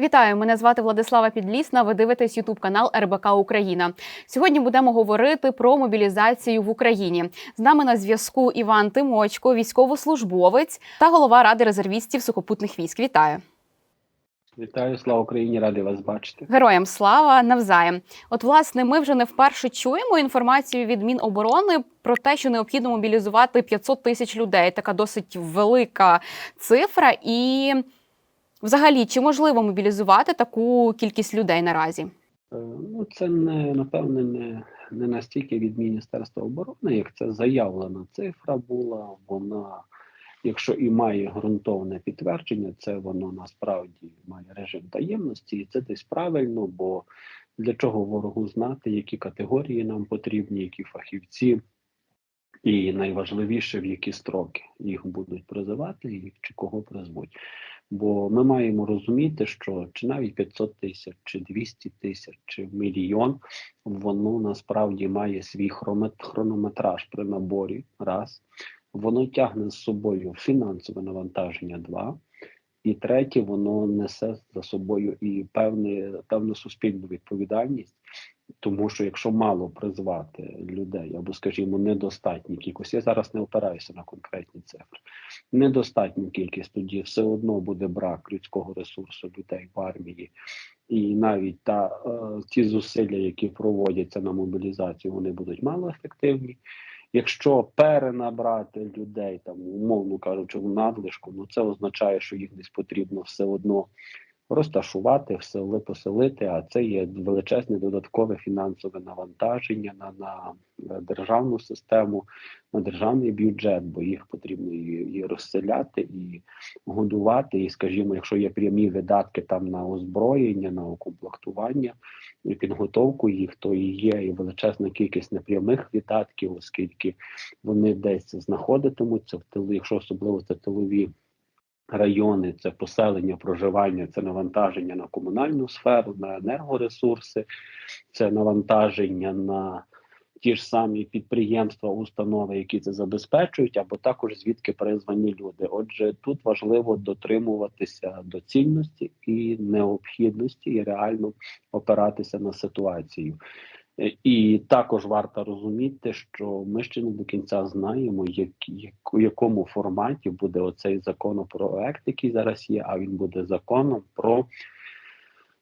Вітаю, мене звати Владислава Підлісна. Ви дивитесь Ютуб канал РБК Україна. Сьогодні будемо говорити про мобілізацію в Україні. З нами на зв'язку Іван Тимочко, військовослужбовець та голова ради резервістів сухопутних військ. Вітаю Вітаю, слава Україні! Радий вас бачити. героям слава навзаєм. От, власне, ми вже не вперше чуємо інформацію від Міноборони про те, що необхідно мобілізувати 500 тисяч людей. Така досить велика цифра. І, взагалі, чи можливо мобілізувати таку кількість людей наразі? Е, Ну, це не напевне не, не настільки від Міністерства оборони, як це заявлена цифра була. Вона, якщо і має ґрунтовне підтвердження, це воно насправді має режим таємності, і це десь правильно, бо для чого ворогу знати, які категорії нам потрібні, які фахівці, і найважливіше, в які строки їх будуть призивати, і чи кого призвуть. Бо ми маємо розуміти, що чи навіть 500 тисяч, чи 200 тисяч, чи мільйон, воно насправді має свій хронометраж при наборі. Раз воно тягне з собою фінансове навантаження. Два. І третє, воно несе за собою і певне, певну суспільну відповідальність, тому що якщо мало призвати людей, або, скажімо, недостатню кількість, я зараз не опираюся на конкретні цифри, недостатню кількість, тоді все одно буде брак людського ресурсу людей в армії, і навіть та е, ті зусилля, які проводяться на мобілізацію, вони будуть малоефективні. Якщо перенабрати людей, там умовно кажучи, в надлишку, ну це означає, що їх десь потрібно все одно розташувати, все поселити. А це є величезне додаткове фінансове навантаження на, на е, державну систему, на державний бюджет, бо їх потрібно і, і розселяти, і годувати. І, скажімо, якщо є прямі видатки там на озброєння, на укомплектування і підготовку їх, то є і величезна кількість непрямих видатків, оскільки вони десь знаходитимуться в тилу, якщо особливо це тилові райони, це поселення, проживання, це навантаження на комунальну сферу, на енергоресурси, це навантаження на ті ж самі підприємства, установи, які це забезпечують, або також звідки призвані люди. Отже, тут важливо дотримуватися доцільності і необхідності, і реально опиратися на ситуацію. Е, І також варто розуміти, що ми ще не до кінця знаємо, як, як, у якому форматі буде оцей законопроект, який зараз є, а він буде законом про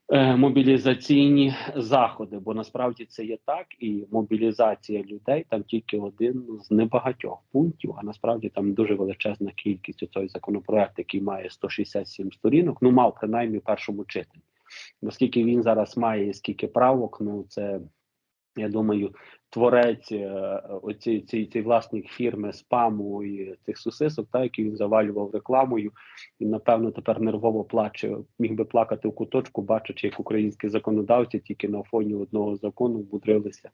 е, мобілізаційні заходи. Бо насправді це є так, і мобілізація людей там тільки один з небагатьох пунктів, а насправді там дуже величезна кількість у цей законопроект, який має 167 сторінок, ну мав принаймні в першому читанні. Оскільки він зараз має скільки правок, ну це я думаю, творець е, оці ці, ці власник фірми спаму і цих сусисок, та який він завалював рекламою, і напевно тепер нервово плаче. Міг би плакати в куточку, бачачи, як українські законодавці тільки на фоні одного закону вмудрилися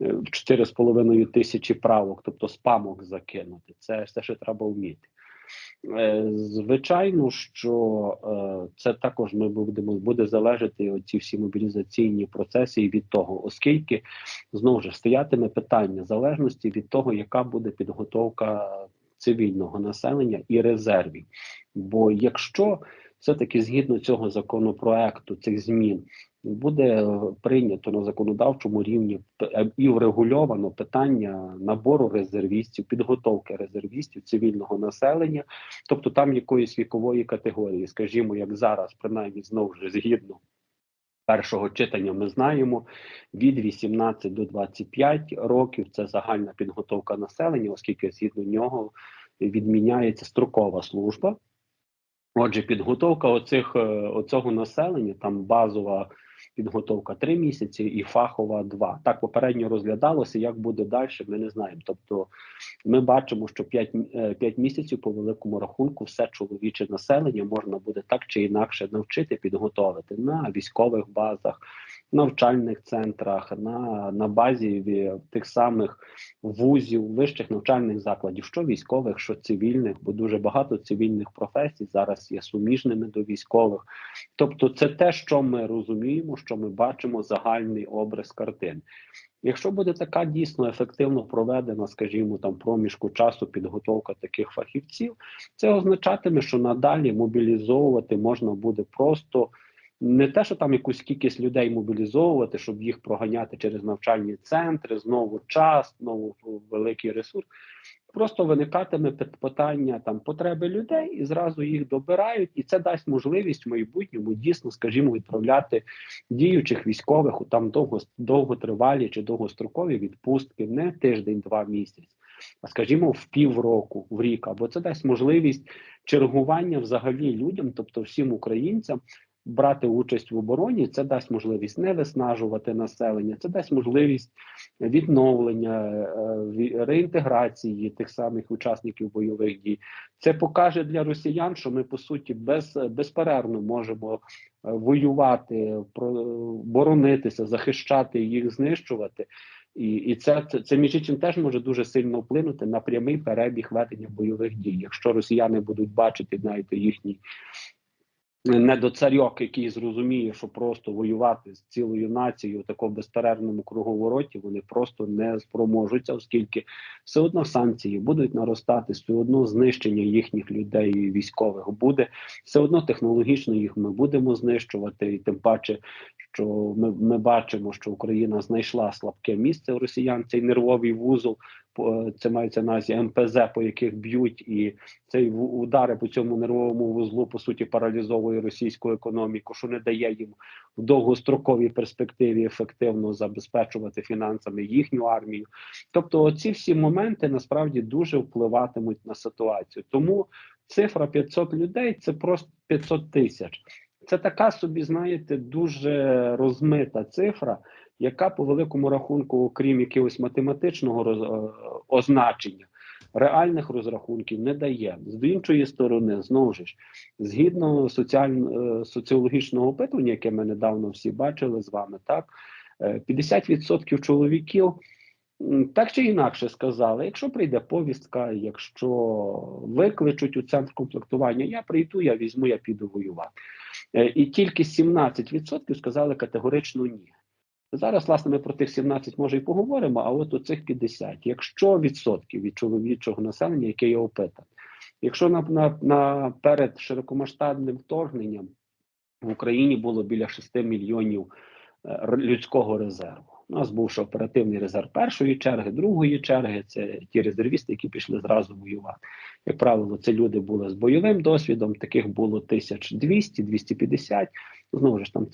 е, в 4,5 тисячі правок, тобто спамок закинути. Це все ще треба вміти. Е, Звичайно, що е, це також ми будемо буде залежати оці всі мобілізаційні процеси і від того, оскільки знову ж стоятиме питання залежності від того, яка буде підготовка цивільного населення і резервів. Бо якщо все-таки згідно цього законопроекту, цих змін буде е, прийнято на законодавчому рівні і врегульовано питання набору резервістів, підготовки резервістів цивільного населення, тобто там якоїсь вікової категорії, скажімо, як зараз, принаймні знову ж згідно першого читання, ми знаємо від 18 до 25 років це загальна підготовка населення, оскільки згідно нього відміняється строкова служба. Отже, підготовка оцих е, оцього населення, там базова підготовка 3 місяці і фахова 2. Так попередньо розглядалося, як буде далі, ми не знаємо. Тобто ми бачимо, що 5, 5 місяців по великому рахунку все чоловіче населення можна буде так чи інакше навчити, підготовити на військових базах, навчальних центрах, на, на базі тих самих вузів, вищих навчальних закладів, що військових, що цивільних, бо дуже багато цивільних професій зараз є суміжними до військових. Тобто, це те, що ми розуміємо, що ми бачимо загальний образ картин. Якщо буде така дійсно ефективно проведена, скажімо, там проміжку часу підготовка таких фахівців, це означатиме, що надалі мобілізовувати можна буде просто не те, що там якусь кількість людей мобілізовувати, щоб їх проганяти через навчальні центри, знову час, знову великий ресурс. Просто виникатиме пит- питання там потреби людей і зразу їх добирають, і це дасть можливість в майбутньому дійсно, скажімо, відправляти діючих військових у там довго довготривалі чи довгострокові відпустки, не тиждень, два місяці, а скажімо, в півроку, в рік. Або це дасть можливість чергування взагалі людям, тобто всім українцям. Брати участь в обороні це дасть можливість не виснажувати населення, це дасть можливість відновлення е, реінтеграції тих самих учасників бойових дій. Це покаже для росіян, що ми по суті без безперервно можемо е, воювати, боронитися, захищати їх, знищувати. І, і це, це, це між іншим теж може дуже сильно вплинути на прямий перебіг ведення бойових дій. Якщо росіяни будуть бачити, знаєте, їхній недоцарьок, який зрозуміє, що просто воювати з цілою нацією у такому безперервному круговороті вони просто не спроможуться, оскільки все одно санкції будуть наростати, все одно знищення їхніх людей і військових буде, все одно технологічно їх ми будемо знищувати, і тим паче, що ми, ми бачимо, що Україна знайшла слабке місце у росіян, цей нервовий вузол. Це мається на увазі МПЗ, по яких б'ють, і цей удари по цьому нервовому вузлу по суті паралізовує російську економіку, що не дає їм в довгостроковій перспективі ефективно забезпечувати фінансами їхню армію. Тобто, ці всі моменти насправді дуже впливатимуть на ситуацію. Тому цифра 500 людей це просто 500 тисяч. Це така собі, знаєте, дуже розмита цифра, яка по великому рахунку, окрім якогось математичного роз, е, означення, реальних розрахунків не дає. З іншої сторони, знову ж згідно соціально, е, соціологічного опитування, яке ми недавно всі бачили з вами, так е, 50% чоловіків. Так чи інакше сказали, якщо прийде повістка, якщо викличуть у центр комплектування, я прийду, я візьму, я піду воювати. Е, І тільки 17% сказали категорично ні. Зараз, власне, ми про тих 17 може і поговоримо, а от у цих 50. Якщо відсотків від чоловічого населення, яке є опитане, якщо на, на, на перед широкомасштабним вторгненням в Україні було біля 6 мільйонів е, людського резерву. У нас був ще оперативний резерв першої черги, другої черги. Це ті резервісти, які пішли зразу воювати. Як правило, це люди були з бойовим досвідом. Таких було 1200-250. Знову ж там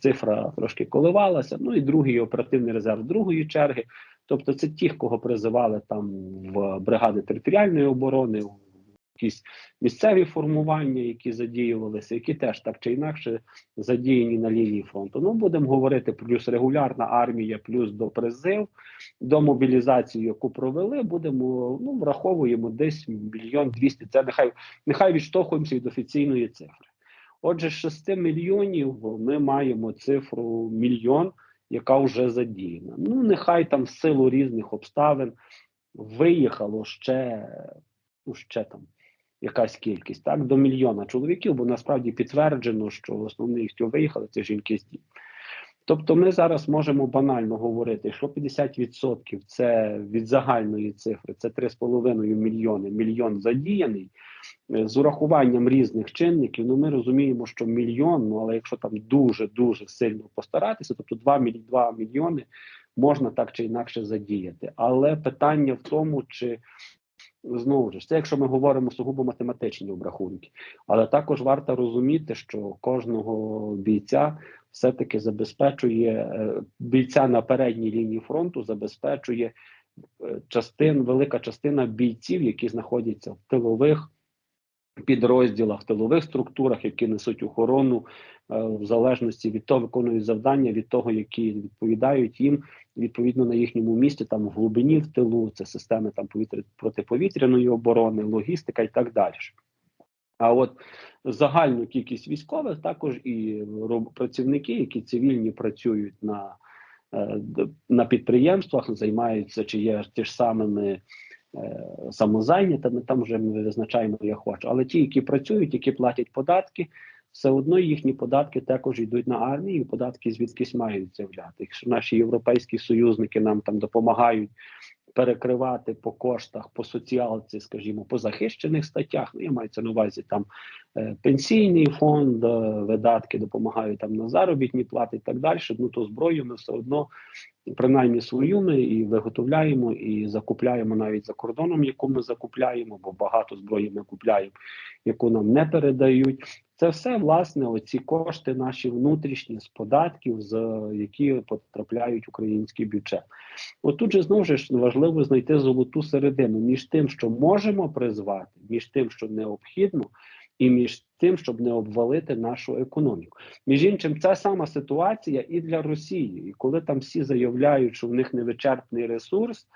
цифра, трошки коливалася. Ну і другий оперативний резерв другої черги. Тобто, це ті, кого призивали там в бригади територіальної оборони, якісь місцеві формування, які задіювалися, які теж так чи інакше задіяні на лінії фронту. Ну будемо говорити плюс регулярна армія, плюс до призив, до мобілізації, яку провели. Будемо ну враховуємо десь мільйон двісті. Це нехай нехай відштовхуємося від офіційної цифри. Отже, з 6 мільйонів ми маємо цифру мільйон, яка вже задіяна. Ну нехай там в силу різних обставин виїхало ще, ну ще там якась кількість, так, до мільйона чоловіків, бо насправді підтверджено, що основний, хто виїхали, це жінки з дітьми. Тобто ми зараз можемо банально говорити, що 50% це від загальної цифри, це 3,5 мільйони, мільйон задіяний. Е, З урахуванням різних чинників, ну ми розуміємо, що мільйон, ну але якщо там дуже-дуже сильно постаратися, тобто 2, 2 мільйони можна так чи інакше задіяти. Але питання в тому, чи Знову ж це, якщо ми говоримо сугубо математичні обрахунки, але також варто розуміти, що кожного бійця все-таки забезпечує е, бійця на передній лінії фронту, забезпечує е, частин, велика частина бійців, які знаходяться в тилових підрозділах, тилових структурах, які несуть охорону, е, в залежності від того, виконують завдання, від того, які відповідають їм відповідно на їхньому місці, там в глибині в тилу, це системи там повітря протиповітряної оборони, логістика і так далі. А от загальну кількість військових також і працівники, які цивільні працюють на, е, на підприємствах, займаються чи є ті ж самими самозайнятими, там вже ми визначаємо як хочу. Але ті, які працюють, які платять податки, все одно їхні податки також йдуть на армію, і податки звідкись мають з'являти. Якщо наші європейські союзники нам там допомагають перекривати по коштах, по соціалці, скажімо, по захищених статтях, ну я маю це на увазі там е, пенсійний фонд, е, видатки допомагають там на заробітні плати і так далі. Ну то зброю ми все одно, принаймні свою ми і виготовляємо, і закупляємо навіть за кордоном, яку ми закупляємо, бо багато зброї ми купляємо, яку нам не передають. Це все власне оці кошти наші внутрішні з податків, з які потрапляють в український бюджет. От тут же знову ж важливо знайти золоту середину між тим, що можемо призвати, між тим, що необхідно, і між тим, щоб не обвалити нашу економіку. Між іншим, ця сама ситуація і для Росії. І коли там всі заявляють, що в них невичерпний ресурс,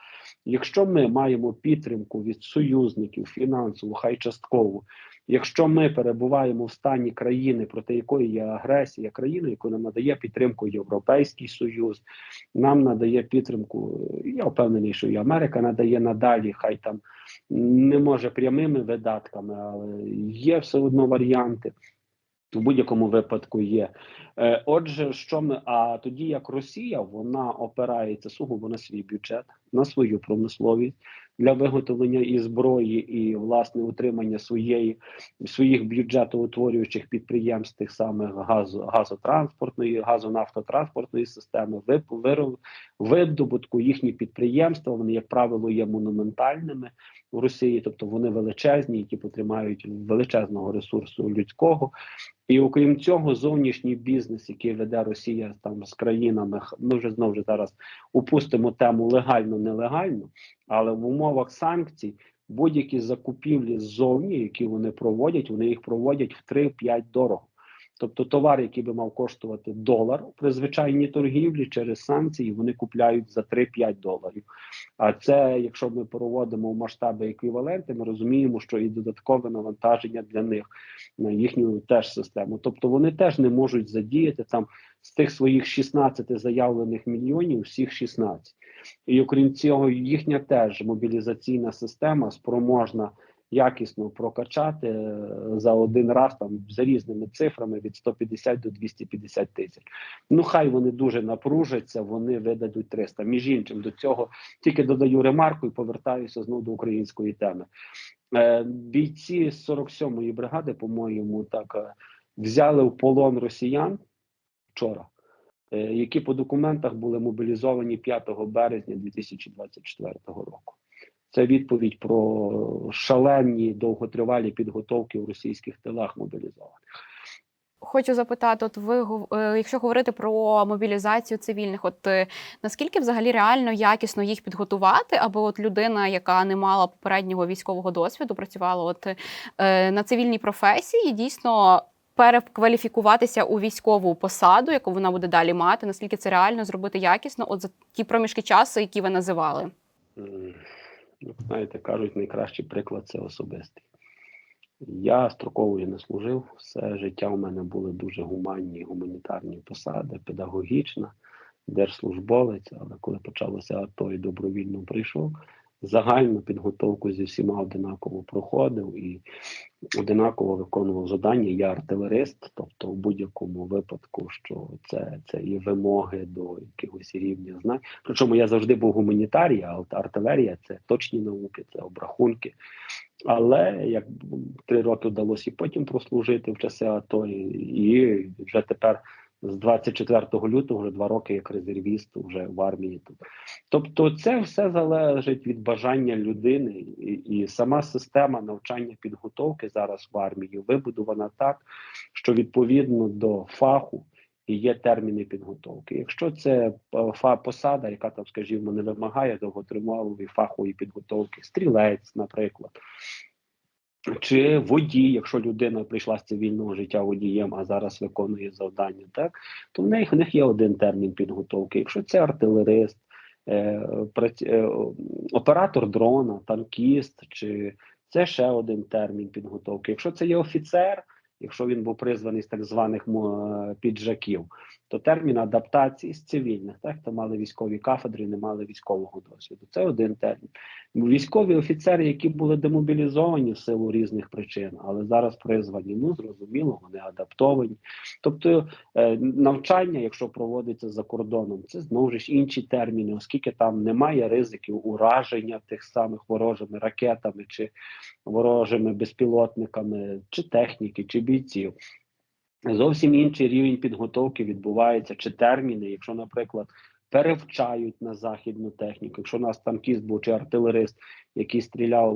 якщо ми маємо підтримку від союзників фінансову, хай часткову. Якщо ми перебуваємо в стані країни, проти якої є агресія, країни, яку нам надає підтримку Європейський Союз, нам надає підтримку. Я впевнений, що і Америка надає надалі, хай там не може прямими видатками, але є все одно варіанти. В будь-якому випадку є. Е, Отже, що ми а тоді як Росія вона опирається сугубо на свій бюджет, на свою промисловість для виготовлення і зброї, і власне утримання своєї своїх бюджетоутворюючих підприємств, тих самих газо, газотранспортної, газонафтотранспортної системи, вироб, видобутку їхні підприємства. Вони, як правило, є монументальними в Росії, тобто вони величезні, які потримають величезного ресурсу людського. І окрім цього, зовнішній бізнес, який веде Росія там з країнами, ми вже знову зараз упустимо тему легально-нелегально, але в умовах санкцій будь-які закупівлі ззовні, які вони проводять, вони їх проводять в 3-5 дорого. Тобто товар, який би мав коштувати долар при звичайній торгівлі через санкції, вони купляють за 3-5 доларів. А це, якщо ми проводимо в масштаби еквіваленти, ми розуміємо, що і додаткове навантаження для них на їхню теж систему. Тобто вони теж не можуть задіяти там з тих своїх 16 заявлених мільйонів, всіх 16. І окрім цього, їхня теж мобілізаційна система спроможна якісно прокачати е, за один раз там за різними цифрами від 150 до 250 тисяч. Ну хай вони дуже напружаться, вони видадуть 300. Між іншим до цього тільки додаю ремарку і повертаюся знову до української теми. Е, Бійці з 47-ї бригади, по-моєму, так е, взяли в полон росіян вчора. Е, Які по документах були мобілізовані 5 березня 2024 року. Це відповідь про шалені довготривалі підготовки в російських тилах мобілізованих. Хочу запитати, от ви е, якщо говорити про мобілізацію цивільних, от е, наскільки взагалі реально якісно їх підготувати, аби от людина, яка не мала попереднього військового досвіду, працювала от на цивільній професії, дійсно перекваліфікуватися у військову посаду, яку вона буде далі мати, наскільки це реально зробити якісно, от за ті проміжки часу, які ви називали? Ну, знаєте, кажуть, найкращий приклад це особистий. Я строковою не служив. Все життя у мене були дуже гуманні гуманітарні посади, педагогічна, держслужбовець. Але коли почалося АТО і добровільно прийшов, загальну підготовку зі всіма одинаково проходив і одинаково виконував завдання. Я артилерист, тобто в будь-якому випадку, що це, це і вимоги до якихось рівня знань. Причому я завжди був гуманітарій, а артилерія це точні науки, це обрахунки. Але як три роки вдалося і потім прослужити в часи АТО, і вже тепер з 24 лютого вже два роки як резервіст вже в армії тут. Тобто, це все залежить від бажання людини, і, і сама система навчання підготовки зараз в армії вибудована так, що відповідно до фаху і є терміни підготовки. Якщо це е, посада, яка там, скажімо, не вимагає довготривалої фахової підготовки, стрілець, наприклад. Чи водій, якщо людина прийшла з цивільного життя водієм, а зараз виконує завдання, так то в них в них є один термін підготовки. Якщо це артилерист, е, праць, е, оператор дрона, танкіст, чи це ще один термін підготовки. Якщо це є офіцер, якщо він був призваний з так званих піджаків, то термін адаптації з цивільних, так, хто мали військові кафедри, не мали військового досвіду. Це один термін. Військові офіцери, які були демобілізовані в силу різних причин, але зараз призвані, ну зрозуміло, вони адаптовані. Тобто е, навчання, якщо проводиться за кордоном, це знову ж інші терміни, оскільки там немає ризиків ураження тих самих ворожими ракетами чи ворожими безпілотниками, чи техніки, чи бійців. Зовсім інший рівень підготовки відбувається, чи терміни, якщо, наприклад, перевчають на західну техніку. Якщо у нас танкіст був чи артилерист, який стріляв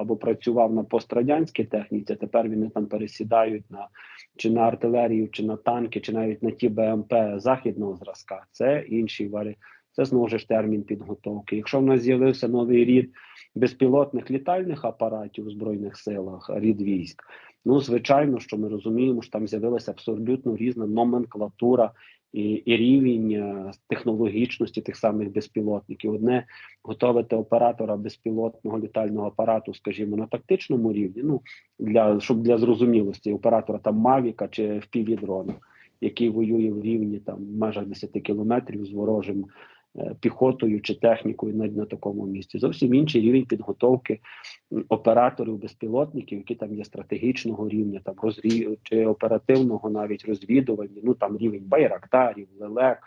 або працював на пострадянській техніці, тепер вони там пересідають на чи на артилерію, чи на танки, чи навіть на ті БМП західного зразка. Це інший варіант. Це знову ж термін підготовки. Якщо в нас з'явився новий рід безпілотних літальних апаратів у збройних силах, рід військ, ну звичайно, що ми розуміємо, що там з'явилася абсолютно різна номенклатура і, і рівень е, технологічності тих самих безпілотників. Одне готовити оператора безпілотного літального апарату, скажімо, на тактичному рівні. Ну для щоб для зрозумілості оператора там Мавіка чи FPV-дрона, який воює в рівні там в межах 10 кілометрів з ворожим піхотою чи технікою навіть на такому місці. Зовсім інший рівень підготовки операторів безпілотників, які там є стратегічного рівня, там розрі... чи оперативного навіть розвідування. Ну там рівень байрактарів, лелек.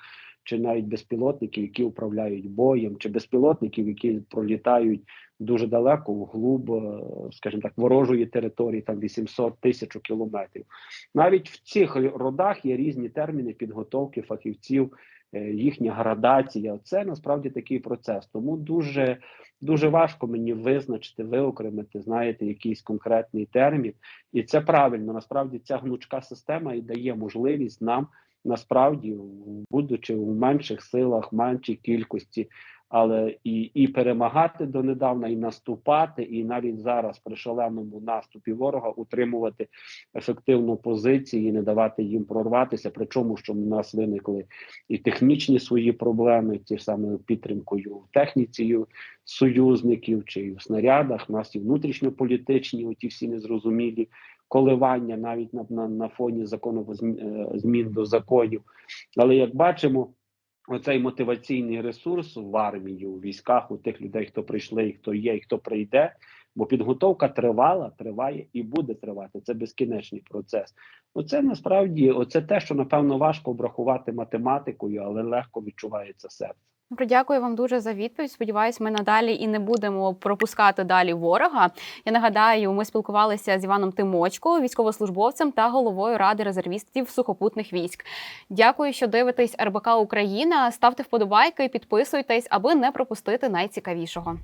Чи навіть безпілотників, які управляють боєм, чи безпілотників, які пролітають дуже далеко вглуб, е, скажімо так, ворожої території, там 800 тисяч кілометрів. Навіть в цих родах є різні терміни підготовки фахівців, е, їхня градація. Це насправді такий процес. Тому дуже дуже важко мені визначити, виокремити, знаєте, якийсь конкретний термін. І це правильно. Насправді ця гнучка система і дає можливість нам насправді, будучи у менших силах, меншій кількості. Але і, і перемагати донедавна, і наступати, і навіть зараз при шаленому наступі ворога утримувати ефективну позицію і не давати їм прорватися. Причому, що в нас виникли і технічні свої проблеми, ті саме підтримкою в техніці союзників чи в снарядах. У нас і внутрішньополітичні, оті всі незрозумілі коливання навіть на, на, на фоні закону змін до законів. Але як бачимо. Оцей мотиваційний ресурс в армії, у військах, у тих людей, хто прийшли, і хто є, і хто прийде. Бо підготовка тривала, триває і буде тривати. Це безкінечний процес. Оце насправді оце те, що напевно важко обрахувати математикою, але легко відчувається серце. Добре, дякую вам дуже за відповідь. Сподіваюсь, ми надалі і не будемо пропускати далі ворога. Я нагадаю, ми спілкувалися з Іваном Тимочко, військовослужбовцем та головою ради резервістів сухопутних військ. Дякую, що дивитесь РБК Україна. Ставте вподобайки, підписуйтесь, аби не пропустити найцікавішого.